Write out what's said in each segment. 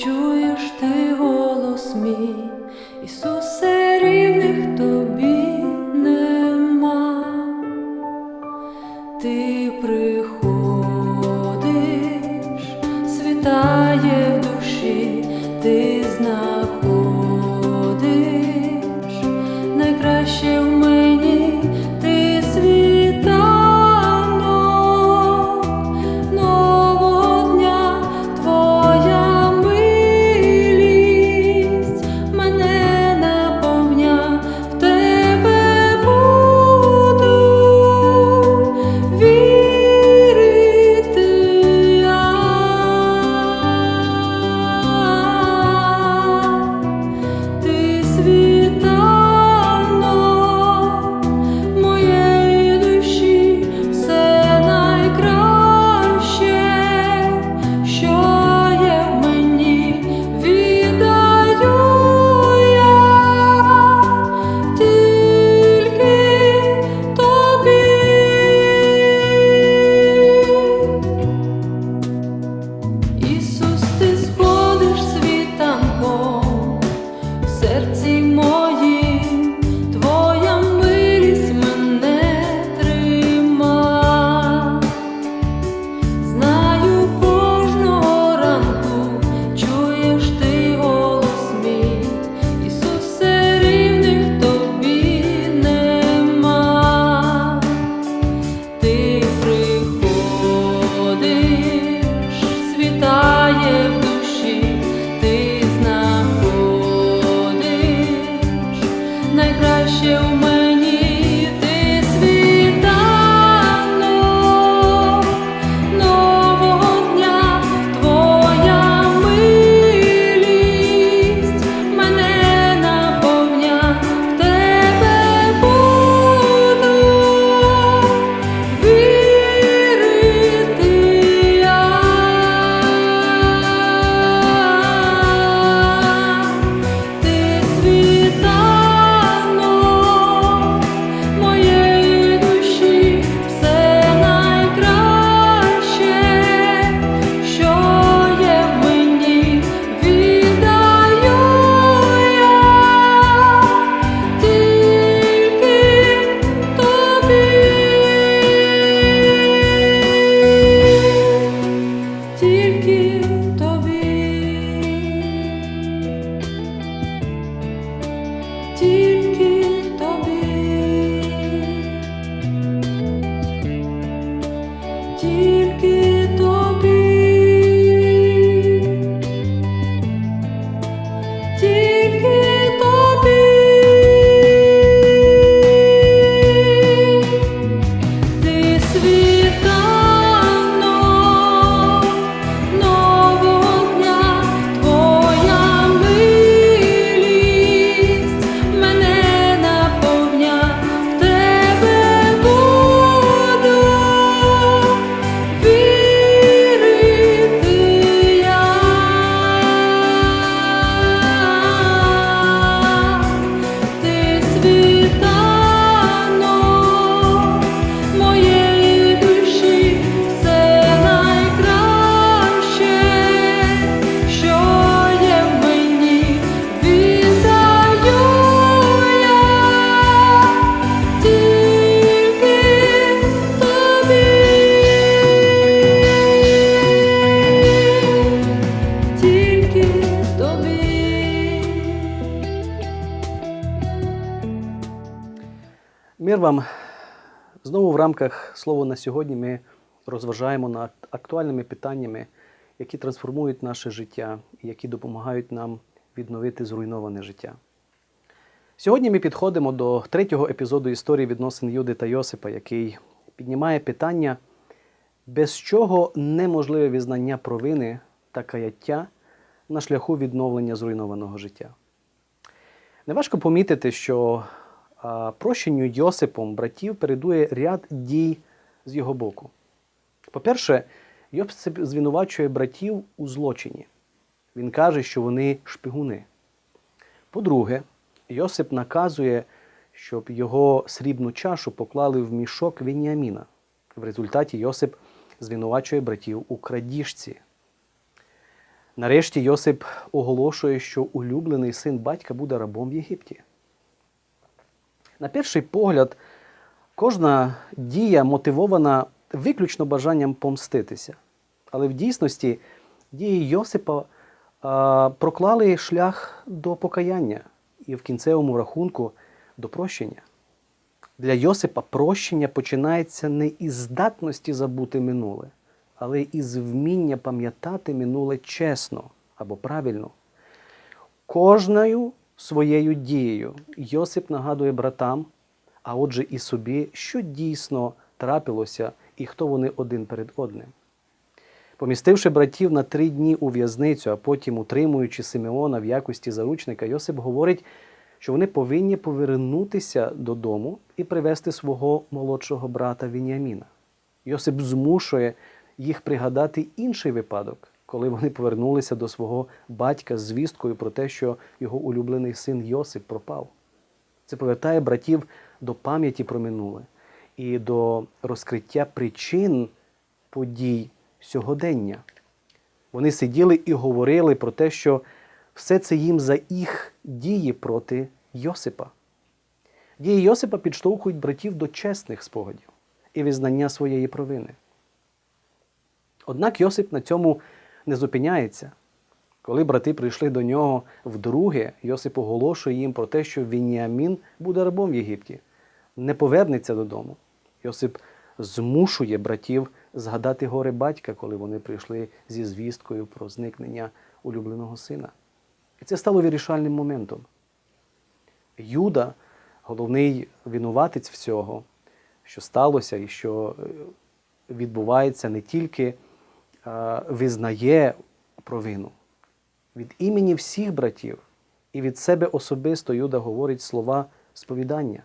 주 do Мір вам! Знову в рамках слова на сьогодні ми розважаємо над актуальними питаннями, які трансформують наше життя і які допомагають нам відновити зруйноване життя. Сьогодні ми підходимо до третього епізоду історії відносин Юди та Йосипа, який піднімає питання, без чого неможливе візнання провини та каяття на шляху відновлення зруйнованого життя. Неважко помітити, що прощенню Йосипом братів передує ряд дій з його боку. По-перше, Йосип звинувачує братів у злочині. Він каже, що вони шпигуни. По-друге, Йосип наказує, щоб його срібну чашу поклали в мішок Веніаміна. В результаті Йосип звинувачує братів у крадіжці. Нарешті Йосип оголошує, що улюблений син батька буде рабом в Єгипті. На перший погляд, кожна дія мотивована виключно бажанням помститися. Але в дійсності дії Йосипа проклали шлях до покаяння і в кінцевому рахунку до прощення. Для Йосипа прощення починається не із здатності забути минуле, але із вміння пам'ятати минуле чесно або правильно. Кожною своєю дією Йосип нагадує братам, а отже і собі, що дійсно трапилося і хто вони один перед одним. Помістивши братів на три дні у в'язницю, а потім утримуючи Симеона в якості заручника, Йосип говорить, що вони повинні повернутися додому і привести свого молодшого брата Вініаміна. Йосип змушує їх пригадати інший випадок, коли вони повернулися до свого батька з звісткою про те, що його улюблений син Йосип пропав. Це повертає братів до пам'яті про минуле і до розкриття причин подій сьогодення. Вони сиділи і говорили про те, що все це їм за їх дії проти Йосипа. Дії Йосипа підштовхують братів до чесних спогадів і визнання своєї провини. Однак Йосип на цьому не зупиняється. Коли брати прийшли до нього вдруге, Йосип оголошує їм про те, що Вініамін буде рабом в Єгипті, не повернеться додому. Йосип змушує братів згадати горе батька, коли вони прийшли зі звісткою про зникнення улюбленого сина. І це стало вирішальним моментом. Юда, головний винуватець всього, що сталося і що е, відбувається, не тільки визнає провину. Від імені всіх братів і від себе особисто Юда говорить слова сповідання.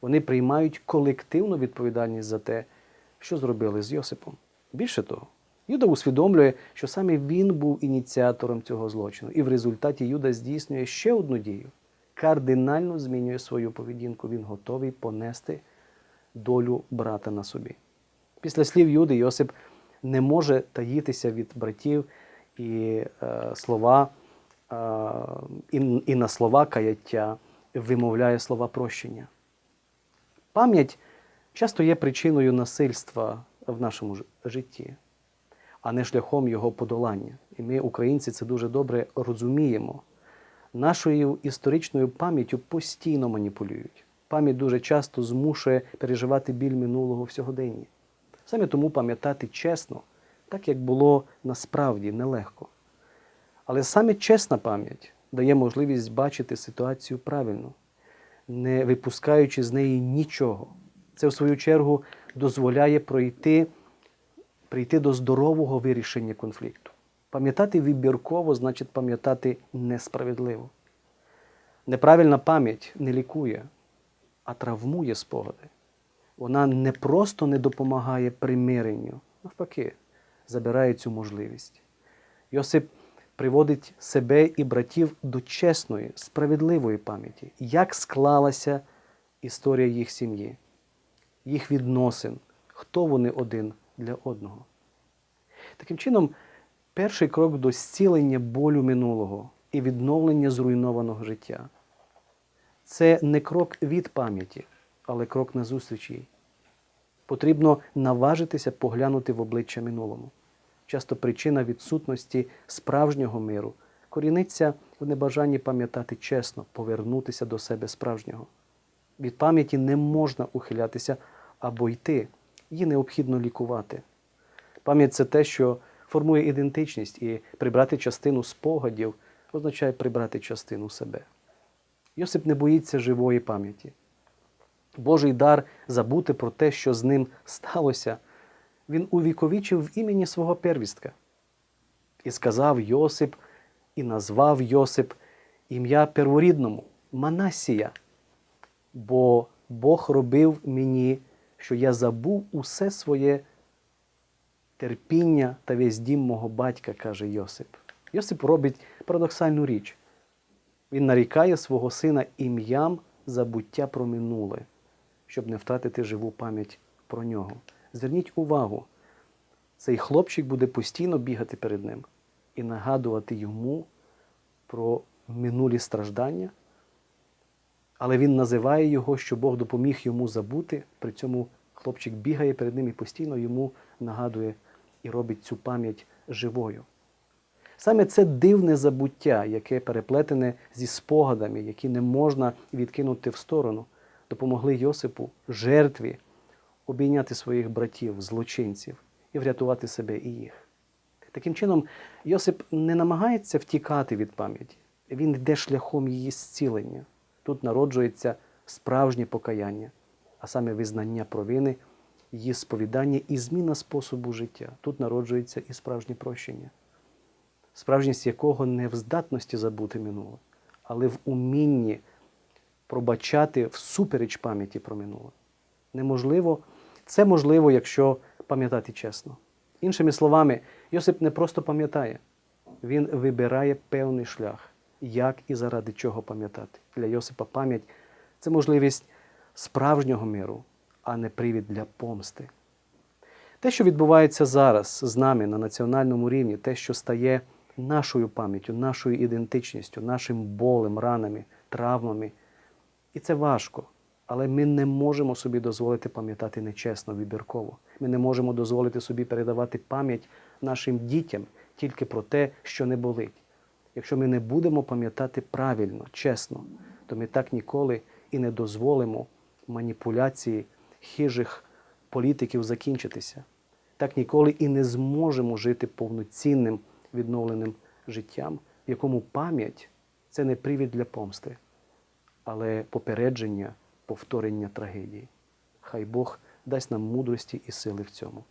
Вони приймають колективну відповідальність за те, що зробили з Йосипом. Більше того, Юда усвідомлює, що саме він був ініціатором цього злочину, і в результаті Юда здійснює ще одну дію. Кардинально змінює свою поведінку. Він готовий понести долю брата на собі. Після слів Юди Йосип не може таїтися від братів і е, слова, е, і, і на слова каяття вимовляє слова прощення. Пам'ять часто є причиною насильства в нашому житті, а не шляхом його подолання. І ми, українці, це дуже добре розуміємо. Нашою історичною пам'яттю постійно маніпулюють. Пам'ять дуже часто змушує переживати біль минулого в сьогоденні. Саме тому пам'ятати чесно, так як було насправді нелегко. Але саме чесна пам'ять дає можливість бачити ситуацію правильно, не випускаючи з неї нічого. Це, в свою чергу, дозволяє пройти, прийти до здорового вирішення конфлікту. Пам'ятати вибірково значить пам'ятати несправедливо. Неправильна пам'ять не лікує, а травмує спогади. Вона не просто не допомагає примиренню, навпаки, забирає цю можливість. Йосип приводить себе і братів до чесної, справедливої пам'яті, як склалася історія їх сім'ї, їх відносин, хто вони один для одного. Таким чином, перший крок до зцілення болю минулого і відновлення зруйнованого життя це не крок від пам'яті, але крок назустріч їй. Потрібно наважитися поглянути в обличчя минулому. Часто причина відсутності справжнього миру коріниться в небажанні пам'ятати чесно, повернутися до себе справжнього. Від пам'яті не можна ухилятися або йти, її необхідно лікувати. Пам'ять це те, що формує ідентичність, і прибрати частину спогадів означає прибрати частину себе. Йосип не боїться живої пам'яті. Божий дар забути про те, що з ним сталося, він увіковічив в імені свого первістка. І сказав Йосип, і назвав Йосип ім'я перворідному Манасія, бо Бог робив мені, що я забув усе своє терпіння та весь дім мого батька, каже Йосип. Йосип робить парадоксальну річ. Він нарікає свого сина ім'ям забуття про минуле, щоб не втратити живу пам'ять про нього. Зверніть увагу, цей хлопчик буде постійно бігати перед ним і нагадувати йому про минулі страждання, але він називає його, що Бог допоміг йому забути. При цьому хлопчик бігає перед ним і постійно йому нагадує і робить цю пам'ять живою. Саме це дивне забуття, яке переплетене зі спогадами, які не можна відкинути в сторону, допомогли Йосипу жертві обійняти своїх братів, злочинців і врятувати себе і їх. Таким чином, Йосип не намагається втікати від пам'яті, він йде шляхом її зцілення. Тут народжується справжнє покаяння, а саме визнання провини, її сповідання і зміна способу життя. Тут народжується і справжнє прощення справжність якого не в здатності забути минуле, але в умінні пробачати всупереч пам'яті про минуле. Неможливо, це можливо, якщо пам'ятати чесно. Іншими словами, Йосип не просто пам'ятає, він вибирає певний шлях, як і заради чого пам'ятати. Для Йосипа пам'ять це можливість справжнього миру, а не привід для помсти. Те, що відбувається зараз з нами на національному рівні, те, що стає нашою пам'яттю, нашою ідентичністю, нашим болем, ранами, травмами. І це важко. Але ми не можемо собі дозволити пам'ятати нечесно, вибірково. Ми не можемо дозволити собі передавати пам'ять нашим дітям тільки про те, що не болить. Якщо ми не будемо пам'ятати правильно, чесно, то ми так ніколи і не дозволимо маніпуляції хижих політиків закінчитися. Так ніколи і не зможемо жити повноцінним відновленим життям, в якому пам'ять це не привід для помсти, але попередження повторення трагедії. Хай Бог дасть нам мудрості і сили в цьому.